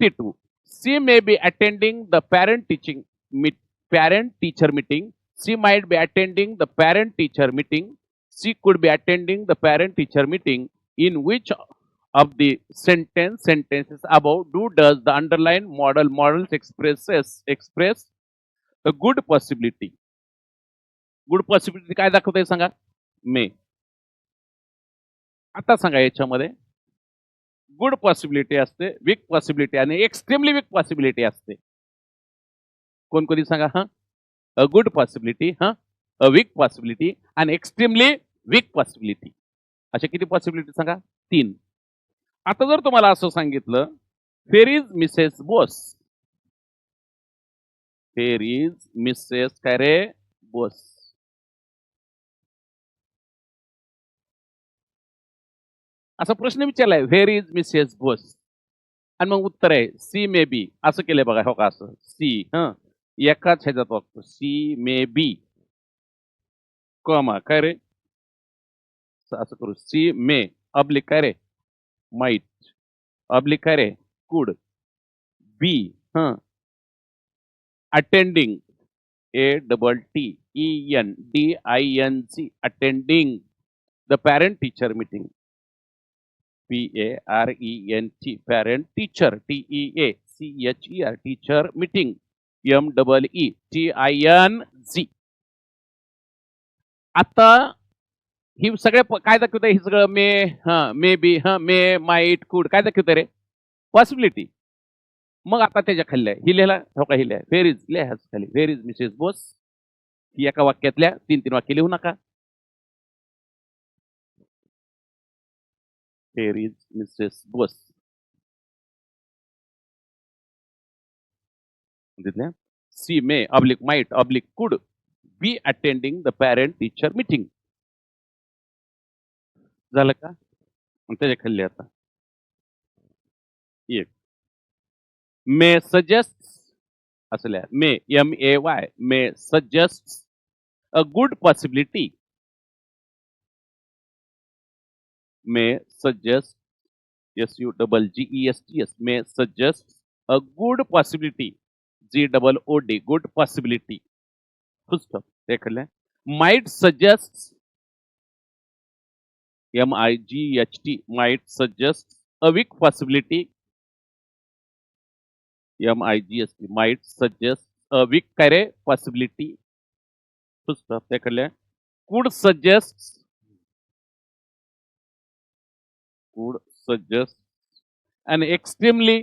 fifty two C may be attending the parent teaching parent teacher meeting she might be attending the parent teacher meeting she could be attending the parent teacher meeting in which of the sentence sentences above do does the underline model models expresses express a good possibility good possibility काय दाखवतंय सांगा मे आता सांगा याच्यामध्ये good possibility असते weak possibility आणि extremely weak possibility असते. कोण कोणी सांगा हा अ गुड पॉसिबिलिटी हा अ वीक पॉसिबिलिटी आणि एक्स्ट्रीमली वीक पॉसिबिलिटी. अशा किती पॉसिबिलिटी सांगा? तीन. आता जर तुम्हाला असं सांगितलं where is Mrs Bose where is Mrs काय रे? बोस असा प्रश्न विचारलाय व्हेर इज मिसेस बोस आणि मग उत्तर आहे सी मे बी असं केलंय बघा हो का असं. सी हं. एकाच ह्याच्यात वागतो. सी मे बी कॉमा काय रे? असं करू. सी मे अब्लिक काय रे? माईट अब्लिक काय रे? Could be hmm. Attending A double T E N D I N C attending the parent teacher meeting P A R E N T parent teacher T E A C H E R teacher meeting M double E T I N G आता ही सगळे काय दाखवत हे सगळं मे हा may be हा may might कुड काय दाखवत रे? पॉसिबिलिटी मग आता त्याच्याखाली आहे. ही लिहिला हो का? ही लिहा. व्हेर इज लिहा खाली. व्हेर इज मिसेस बोस ही एका वाक्यातल्या तीन तीन वाक्य लिहू नका. Here is Mrs. Bose. She may, oblique might, oblique could be attending the parent teacher meeting. झालं का आणि त्याच्या खाल्ली आता एक मे सजेस्ट असल्या may M A Y may suggest a good possibility may suggest S U double G E S T S may suggest a good possibility G double O D good possibility full stop देख ले might suggests M I G H T might suggests a weak possibility M I G S T might suggests a weak करे possibility full stop देख ले could suggests would suggest an extremely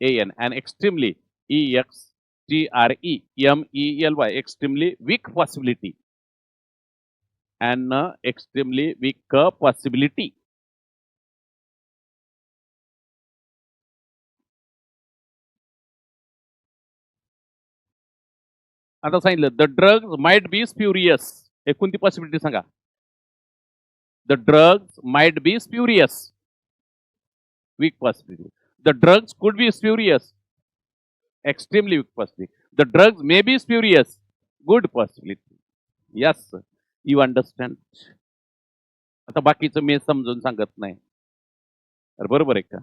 an an extremely e x t r e m e l y extremely weak possibility an extremely weak possibility आता सांगितलं the drugs might be spurious एकूण ती possibility सांगा the drugs might be spurious. Weak possibility. The drugs could be spurious. Extremely weak possibility. The drugs may be spurious. Good possibility. Yes, sir. you understand. आता बाकीचं मी समजून सांगत नाही बरोबर आहे का